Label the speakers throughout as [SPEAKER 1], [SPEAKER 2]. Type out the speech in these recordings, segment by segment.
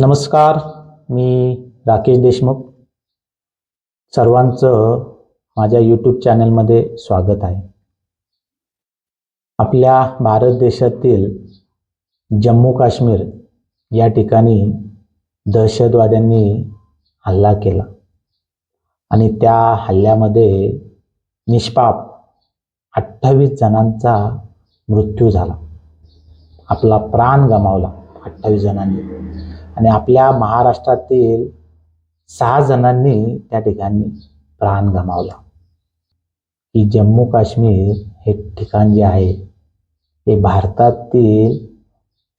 [SPEAKER 1] नमस्कार मी राकेश देशमुख. सर्वांचं माझ्या यूट्यूब चॅनलमध्ये स्वागत आहे. आपल्या भारत देशातील जम्मू काश्मीर या ठिकाणी दहशतवाद्यांनी हल्ला केला. आणि त्या हल्ल्यामध्ये निष्पाप अठ्ठावीस जणांचा मृत्यू झाला. आपला प्राण गमावला अठ्ठावीस जणांनी. आणि आपल्या महाराष्ट्रातील सहा जणांनी त्या ठिकाणी प्राण गमावला. की जम्मू काश्मीर हे ठिकाण जे आहे ते भारतातील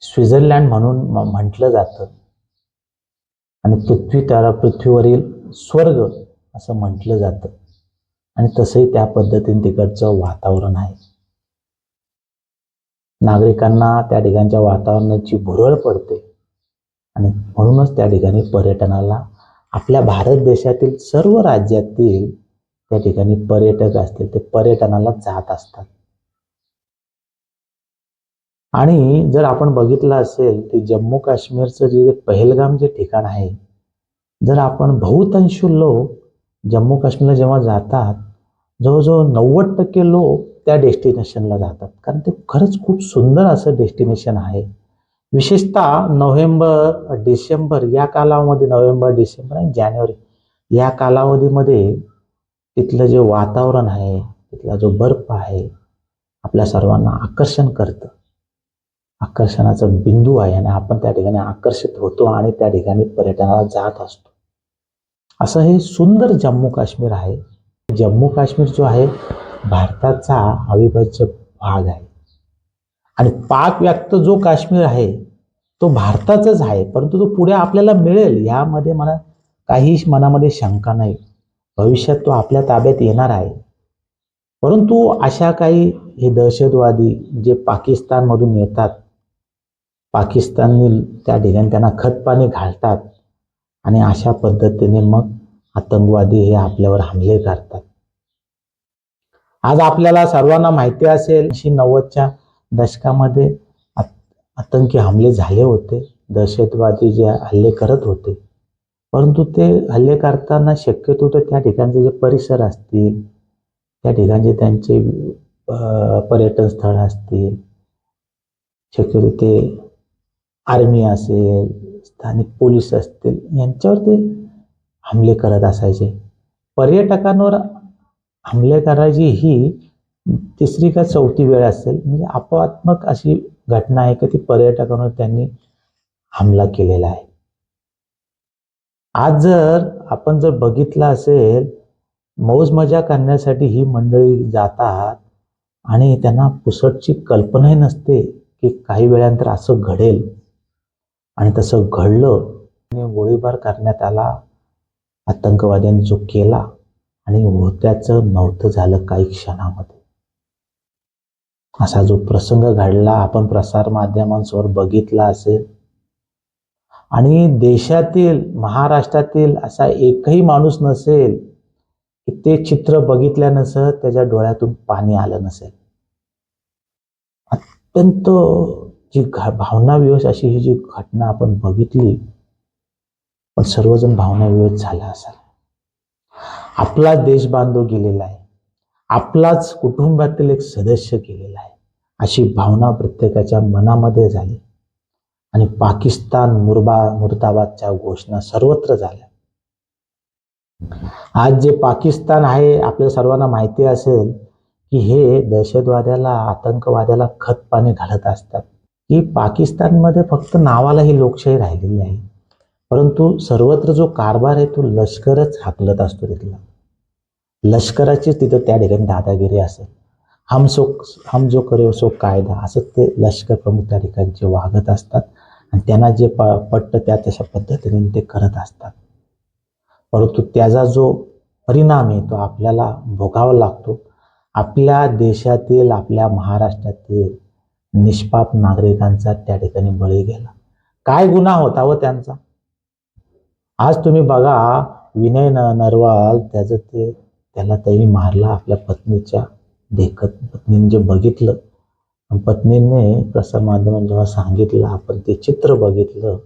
[SPEAKER 1] स्वित्झर्लंड म्हणून म्हटलं जातं. आणि पृथ्वी त्याला पृथ्वीवरील स्वर्ग असं म्हटलं जातं. आणि तसंही त्या पद्धतीने तिकडचं वातावरण आहे. नागरिकांना त्या ठिकाणच्या वातावरणाची भुरळ पडते. आणि म्हणूनच त्या ठिकाणी पर्यटनाला आपल्या भारत देशातील सर्व राज्यातील त्या ठिकाणी पर्यटक असतील ते पर्यटनाला जात असतात. आणि जर आपण बघितलं असेल ते जम्मू काश्मीरचं जे पहलगाम जे ठिकाण आहे जर आपण बहुतांश लोक जम्मू काश्मीरला जेव्हा जातात जवळजवळ नव्वद टक्के लोक त्या डेस्टिनेशनला जातात. कारण ते खरंच खूप सुंदर असं डेस्टिनेशन आहे. विशेषतः नोव्हेंबर डिसेंबर या कालावधीमध्ये नोव्हेंबर डिसेंबर आणि जानेवारी या कालावधीमध्ये तिथलं जे वातावरण आहे तिथला जो बर्फ आहे आपल्या सर्वांना आकर्षण करतं. आकर्षणाचा बिंदू आहे आणि आपण त्या ठिकाणी आकर्षित होतो आणि त्या ठिकाणी पर्यटनाला जात असतो. असं हे सुंदर जम्मू काश्मीर आहे. जम्मू काश्मीर जो आहे भारताचा अविभाज्य भाग आहे. आणि पाक व्याप्त जो काश्मीर आहे तो भारताचाच आहे परंतु तो पुढे आपल्याला मिळेल यामध्ये मला काही मनामध्ये शंका नाही. भविष्यात तो आपल्या ताब्यात येणार आहे. परंतु अशा काही हे दहशतवादी जे पाकिस्तानमधून येतात पाकिस्ताननी त्या ठिकाणी त्यांना खतपाणी घालतात आणि अशा पद्धतीने मग आतंकवादी हे आपल्यावर हमले करतात. आज आपल्याला सर्वांना माहिती असेल ऐंशी नव्वदच्या दशकामध्ये आत- आतंकी हमले झाले होते. दहशतवादी जे हल्ले करत होते. परंतु ते हल्ले करताना शक्यतो तर त्या ठिकाणचे जे परिसर असतील त्या ठिकाणचे त्यांचे पर्यटन स्थळ असतील शक्यतो ते आर्मी असेल स्थानिक पोलीस असतील यांच्यावर ते हमले करत असायचे. पर्यटकांवर हमले करायची ही तिसरी का चौथी वेळ असेल म्हणजे अपवात्मक अशी घटना आहे की ती पर्यटकांवर त्यांनी हमला केलेला आहे. आज जर आपण जर बघितलं असेल मौज मजा करण्यासाठी ही मंडळी जातात आणि त्यांना पुसटची कल्पनाही नसते की काही वेळानंतर असं घडेल आणि तसं घडलं आणि गोळीबार करण्यात आला आतंकवाद्यांनी जो केला आणि होत्याचं नव्हतं झालं काही क्षणामध्ये. असा जो प्रसंग घडला आपण प्रसार माध्यमांसमोर बघितला असेल. आणि देशातील महाराष्ट्रातील असा एकही माणूस नसेल की ते चित्र बघितल्यानंतर त्याच्या डोळ्यातून पाणी आलं नसेल. अत्यंत जी घ भावनाविवश अशी ही जी घटना आपण बघितली पण सर्वजण भावनाविवश झाला असाल. आपला देश बांधव गेलेला आहे. आपलाच कुटुंबातील एक सदस्य केलेला आहे. अशी भावना प्रत्येकाच्या मनामध्ये झाली. आणि पाकिस्तान मुरबा मुर्दाबादच्या घोषणा सर्वत्र झाल्या. आज जे पाकिस्तान आहे आपल्या सर्वांना माहिती असेल की हे दहशतवाद्याला आतंकवाद्याला खत पाणी घालत असतात. की पाकिस्तानमध्ये फक्त नावाला ही लोकशाही राहिलेली आहे. परंतु सर्वत्र जो कारभार आहे तो लष्करच हाकलत असतो तिथला. लष्कराची तिथं त्या ठिकाणी दादागिरी असेल. हम सो हम जो करे सो कायदा असं ते लष्कर प्रमुख त्या ठिकाणचे वागत असतात आणि त्यांना जे प पटतं त्या तशा पद्धतीने ते करत असतात. परंतु त्याचा जो परिणाम आहे तो आपल्याला भोगावा लागतो. आपल्या देशातील आपल्या महाराष्ट्रातील निष्पाप नागरिकांचा त्या ठिकाणी बळी गेला. काय गुन्हा होता व त्यांचा? आज तुम्ही बघा विनय न नरवाल त्याचं ते त्याला त्यांनी मारला आपल्या पत्नीच्या देखत पत्नीने जे बघितलं. पत्नीने प्रसारमाध्यमांना जेव्हा सांगितलं आपण ते चित्र बघितलं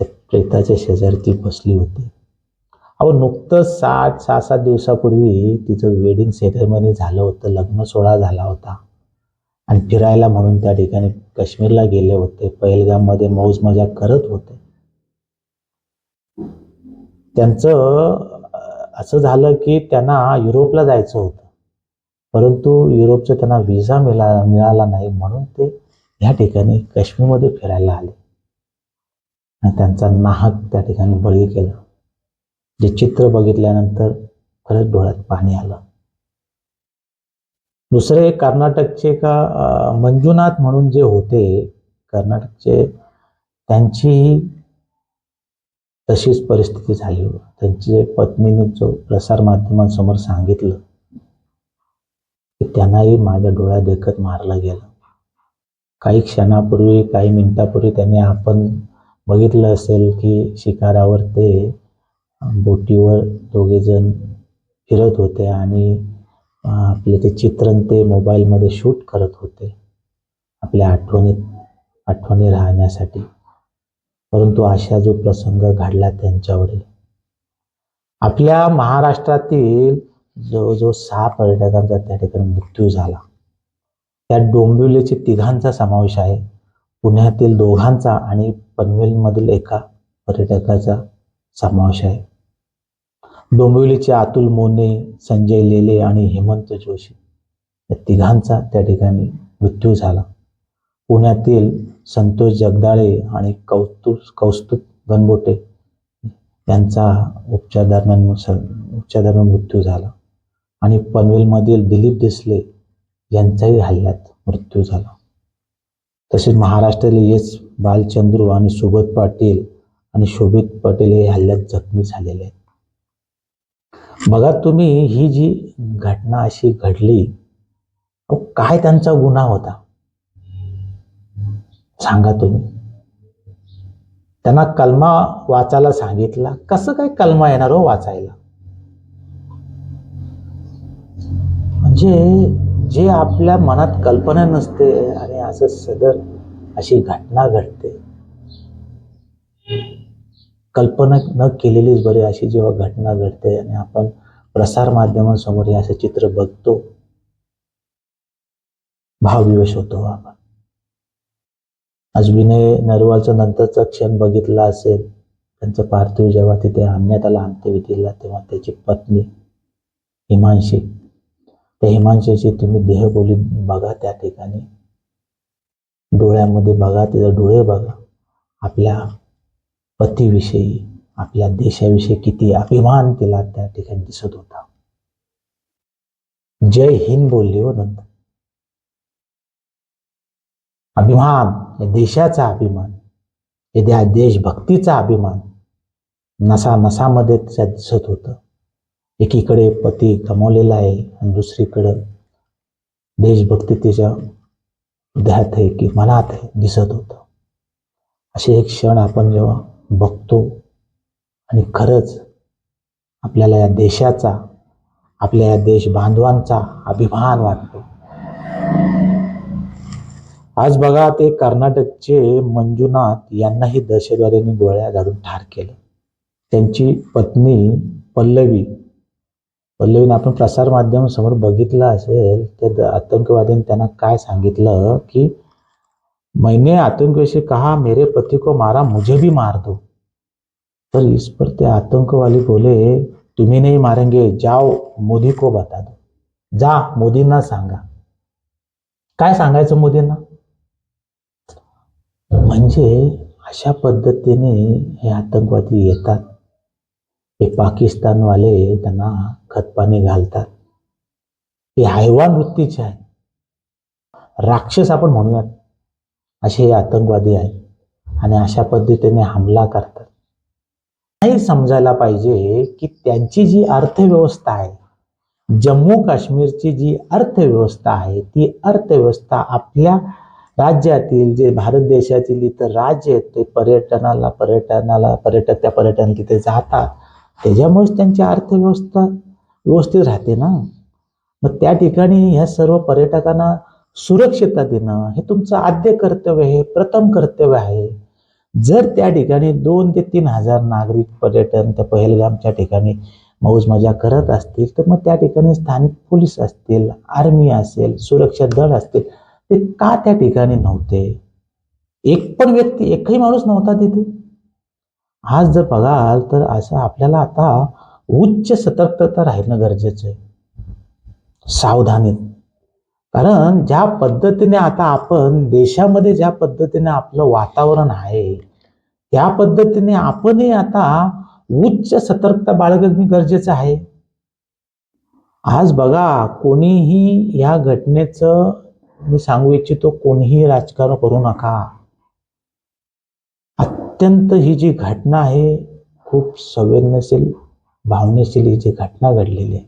[SPEAKER 1] ते प्रेताच्या शेजारी ती बसली होती. अहो नुकतंच सात सहा सात दिवसापूर्वी तिचं वेडिंग सेरेमनी झालं होतं लग्न सोहळा झाला होता. आणि फिरायला म्हणून त्या ठिकाणी काश्मीरला गेले होते पहिलगाममध्ये मौज मजा करत होते. त्यांचं असं झालं की त्यांना युरोपला जायचं होतं. परंतु युरोपचा त्यांना व्हिसा मिळा मिळाला नाही म्हणून ते ह्या ठिकाणी काश्मीरमध्ये फिरायला आले. आणि त्यांचा नाहक त्या ठिकाणी बळी केला. जे चित्र बघितल्यानंतर खरंच डोळ्यात पाणी आलं. दुसरे कर्नाटकचे का मंजुनाथ म्हणून जे होते कर्नाटकचे त्यांचीही तशीच परिस्थिती झाली त्यांची पत्नीने जो प्रसार माध्यमांसमोर सांगितलं की त्यांनाही माझ्या डोळ्या देखत मारलं गेलं. काही क्षणापूर्वी काही मिनिटापूर्वी त्यांनी आपण बघितलं असेल की शिकारावर ते बोटीवर दोघेजण फिरत होते आणि आपले ते चित्रण ते मोबाईलमध्ये शूट करत होते आपल्या आठवणीत आठवणी राहण्यासाठी. परंतु अशा जो प्रसंग घडला त्यांच्यावर आपल्या महाराष्ट्रातील जवळजवळ सहा पर्यटकांचा त्या ठिकाणी मृत्यू झाला. त्यात डोंबिवलीचे तिघांचा समावेश आहे. पुण्यातील दोघांचा आणि पनवेलमधील एका पर्यटकाचा समावेश आहे. डोंबिवलीचे अतुल मोने संजय लेले आणि हेमंत जोशी या तिघांचा त्या ठिकाणी मृत्यू झाला. पुण्यातील संतोष जगदाळे आणि कौतुक कौस्तुभ गणबोटे यांचा उपचार दरम्यान उपचार दरम्यान मृत्यू झाला. आणि पनवेलमधील दिलीप देसले यांचाही हल्ल्यात मृत्यू झाला. तसेच महाराष्ट्रातील एस. बालचंद्रू आणि सुबोध पाटील आणि शोभित पटेल हे हल्ल्यात जखमी झालेले आहेत. बघा तुम्ही ही जी घटना अशी घडली काय त्यांचा गुन्हा होता? सांगा तुम्ही. त्यांना कलमा वाचायला सांगितला. कसं काय कलमा येणार हो वाचायला? म्हणजे जे आपल्या मनात कल्पना नसते आणि असं सदर अशी घटना घडते. कल्पना न केलेलीच बरी अशी जेव्हा घटना घडते आणि आपण प्रसार माध्यमांसमोर हे असं चित्र बघतो. भावविवश होतो आपण. अश्विने विनय नरवालचा नंतरचा क्षण बघितला असेल. त्यांचं पार्थिव जेव्हा तिथे आणण्यात आला अंत्यविधीला तेव्हा त्याची पत्नी हिमांशी. त्या हिमांशीची तुम्ही देहबोली बघा त्या ठिकाणी. डोळ्यामध्ये बघा तिचे डोळे बघा. आपल्या पतीविषयी आपल्या देशाविषयी किती अभिमान तिला त्या ठिकाणी दिसत होता. जय हिंद बोलली हो नंतर. अभिमान या देशाचा अभिमान हे त्या देशभक्तीचा अभिमान नसा नसामध्ये तिच्या दिसत होतं. एकीकडे पती कमवलेला आहे आणि दुसरीकडं देशभक्ती त्याच्या हृदयात आहे की मनात आहे दिसत होतं. असे एक क्षण आपण जेव्हा बघतो आणि खरंच आपल्याला या देशाचा आपल्या या देश बांधवांचा अभिमान वाटतो. आज बघा ते कर्नाटकचे मंजुनाथ यांनाही दहशतवाद्यांनी गोळ्या झाडून ठार केलं. त्यांची पत्नी पल्लवी पल्लवीने आपण प्रसार माध्यम समोर बघितलं असेल तर आतंकवाद्यांनी त्यांना काय सांगितलं की मैने आतंकवादी से कहा मेरे पति को मारा मुझे भी मार दो. तर इस पर ते आतंकवादी बोले तुम्ही नाही मारेंगे जाओ मोदी को बता दो. जा मोदींना सांगा. काय सांगायचं मोदींना? म्हणजे अशा पद्धतीने हे आतंकवादी येतात. हे पाकिस्तानवाले त्यांना खतपाणी घालतात. हे हैवान वृत्तीचे आहे राक्षस आपण म्हणूयात. असे हे आतंकवादी आहेत आणि अशा पद्धतीने हमला करतात. नाही समजायला पाहिजे की त्यांची जी अर्थव्यवस्था आहे जम्मू काश्मीरची जी अर्थव्यवस्था आहे ती अर्थव्यवस्था आपल्या राज्यातील जे भारत देशातील इतर राज्य आहेत ते पर्यटनाला पर्यटनाला पर्यटक त्या पर्यटन तिथे जातात. त्याच्यामुळेच त्यांची अर्थव्यवस्था व्यवस्थित राहते ना. मग त्या ठिकाणी ह्या सर्व पर्यटकांना सुरक्षितता देणं हे तुमचं आद्य कर्तव्य आहे प्रथम कर्तव्य आहे. जर त्या ठिकाणी दोन ते तीन हजार नागरिक पर्यटन त्या पहलगामच्या ठिकाणी मौज मजा करत असतील तर मग त्या ठिकाणी स्थानिक पोलीस असतील आर्मी असेल सुरक्षा दल असतील ते का त्या ठिकाणी नव्हते? एक पण व्यक्ती एकही माणूस नव्हता तिथे. आज जर बघाल तर असं आपल्याला आता उच्च सतर्कता राहणं गरजेचं आहे. सावधानी. कारण ज्या पद्धतीने आता आपण देशामध्ये ज्या पद्धतीने आपलं वातावरण आहे त्या पद्धतीने आपणही आता उच्च सतर्कता बाळगणे गरजेचं आहे. आज बघा कोणीही या घटनेचं मी सांगू इच्छितो कोणीही राजकारण करू नका. अत्यंत ही जी घटना आहे खूप संवेदनशील भावनेशील ही जी घटना घडलेली आहे.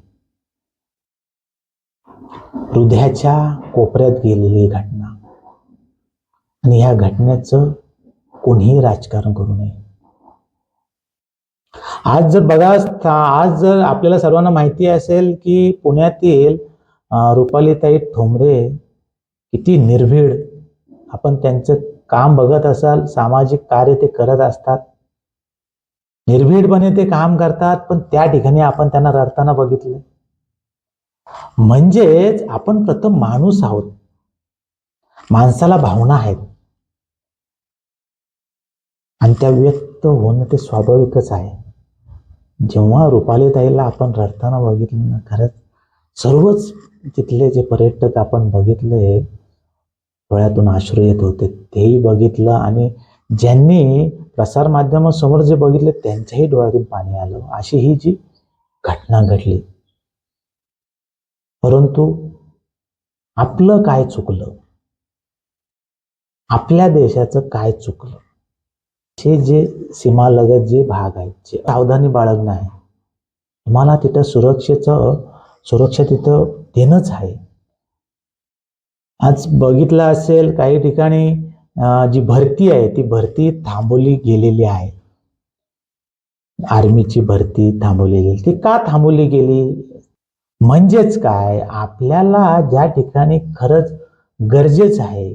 [SPEAKER 1] हृदयाच्या कोपऱ्यात गेलेली घटना. आणि ह्या घटनेचं कोणीही राजकारण करू नये. आज जर बघा आज जर आपल्याला सर्वांना माहिती असेल की पुण्यातील रुपालीताई ठोंबरे किती निर्भीड. आपण त्यांचं काम बघत असाल सामाजिक कार्य ते करत असतात. निर्भीडपणे ते काम करतात पण त्या ठिकाणी आपण त्यांना रडताना बघितलं. म्हणजेच आपण प्रथम माणूस आहोत. माणसाला भावना आहेत. आणि त्या व्यक्त होणं ते स्वाभाविकच आहे. जेव्हा रुपाली ताईला आपण रडताना बघितलं ना खरंच सर्वच तिथले जे पर्यटक आपण बघितले डोळ्यातून आश्रय येत होते. तेही बघितलं आणि ज्यांनी प्रसारमाध्यमासमोर जे बघितले त्यांच्याही डोळ्यातून पाणी आलं. अशी ही जी घटना घडली. परंतु आपलं काय चुकलं? आपल्या देशाचं काय चुकलं? हे जे सीमालगत जे भाग आहेत जे सावधानी बाळगणं आहे तुम्हाला तिथं सुरक्षेचं सुरक्षा तिथं देणंच आहे. आज बघितलं असेल काही ठिकाणी जी भरती आहे ती भरती थांबवली गेलेली आहे. आर्मीची भरती थांबवली गेली ती का थांबवली गेली? म्हणजेच काय? आपल्याला ज्या ठिकाणी खरंच गरजेचं आहे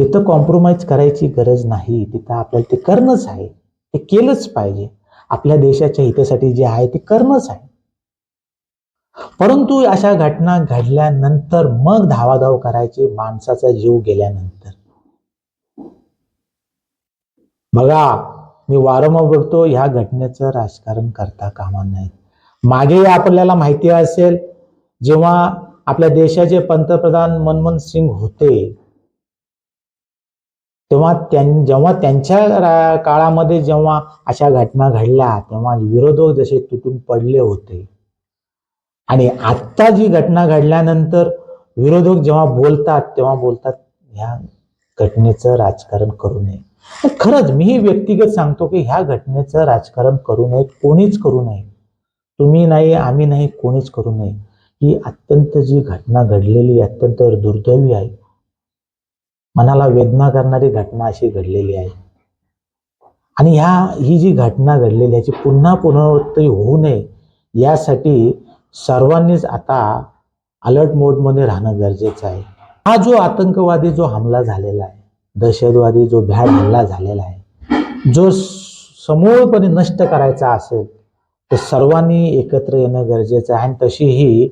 [SPEAKER 1] तिथं कॉम्प्रोमाइज करायची गरज नाही. तिथं आपल्याला ते करणंच आहे. ते केलंच पाहिजे. आपल्या देशाच्या हितासाठी जे आहे ते करणंच आहे. परंतु अशा घटना घडल्यानंतर मग धावाधाव करायची माणसाचा जीव गेल्यानंतर. बघा मी वारंवार बोलतो ह्या घटनेचं राजकारण करता कामा नये. मागे आपल्याला माहिती असेल जेव्हा आपल्या देशाचे पंतप्रधान मनमोहन सिंग होते तेव्हा त्यां जेव्हा त्यांच्या काळामध्ये जेव्हा अशा घटना घडल्या तेव्हा विरोधक जसे तुटून पडले होते. आणि आत्ता जी घटना घडल्यानंतर विरोधक जेव्हा बोलतात तेव्हा बोलतात ह्या घटनेचं राजकारण करू नये. खरंच मी व्यक्तिगत सांगतो की ह्या घटनेचं राजकारण करू नये कोणीच करू नये. तुम्ही नाही आम्ही नाही कोणीच करू नये. ही अत्यंत जी घटना घडलेली आहे, अत्यंत दुर्दैवी आहे. मनाला वेदना करणारी घटना अशी घडलेली आहे. आणि ह्या ही जी घटना घडलेली आहे, याची पुन्हा पुनरावृत्ती होऊ नये यासाठी सर्वांनीच आता अलर्ट मोडमध्ये राहणं गरजेचं आहे. हा जो आतंकवादी जो हमला झालेला आहे दहशतवादी जो भ्याड हल्ला झालेला आहे जो समूळपणे नष्ट करायचा असेल तर सर्वांनी एकत्र येणं गरजेचं आहे. आणि तशी ही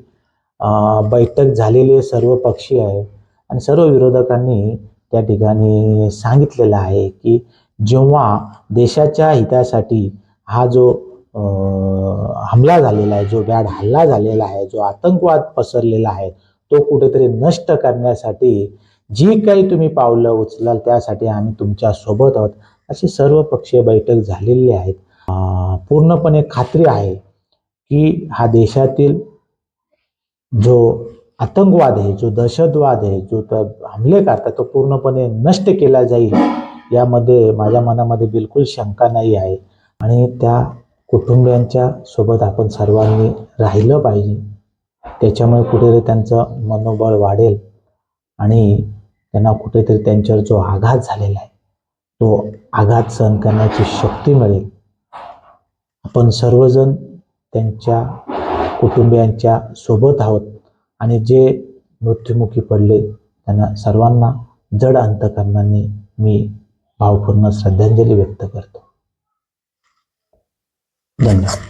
[SPEAKER 1] बैठक झालेली आहे सर्व पक्षी आहे. आणि सर्व विरोधकांनी त्या ठिकाणी सांगितलेलं आहे की जेव्हा देशाच्या हितासाठी हा जो हमला झालेला आहे जो बॅड हल्ला झालेला आहे जो आतंकवाद पसरलेला आहे तो कुठेतरी नष्ट करण्यासाठी जी काही तुम्ही पावलं उचलाल त्यासाठी आम्ही तुमच्यासोबत आहोत. अशी सर्व पक्षीय बैठक झालेली आहेत. पूर्णपणे खात्री आहे की हा देशातील जो आतंकवाद आहे जो दहशतवाद आहे जो तर हमले करतात तो पूर्णपणे नष्ट केला जाईल यामध्ये माझ्या मनामध्ये बिलकुल शंका नाही आहे. आणि त्या कुटुंबियांच्या सोबत आपण सर्वांनी राहिलं पाहिजे. त्याच्यामुळे कुठेतरी त्यांचं मनोबळ वाढेल आणि त्यांना कुठेतरी त्यांच्यावर जो आघात झालेला आहे तो आघात सहन करण्याची शक्ती मिळेल. आपण सर्वजण त्यांच्या कुटुंबियांच्या सोबत आहोत आणि जे मृत्युमुखी पडले त्यांना सर्वांना जड अंतकरणाने मी भावपूर्ण श्रद्धांजली व्यक्त करतो. venga.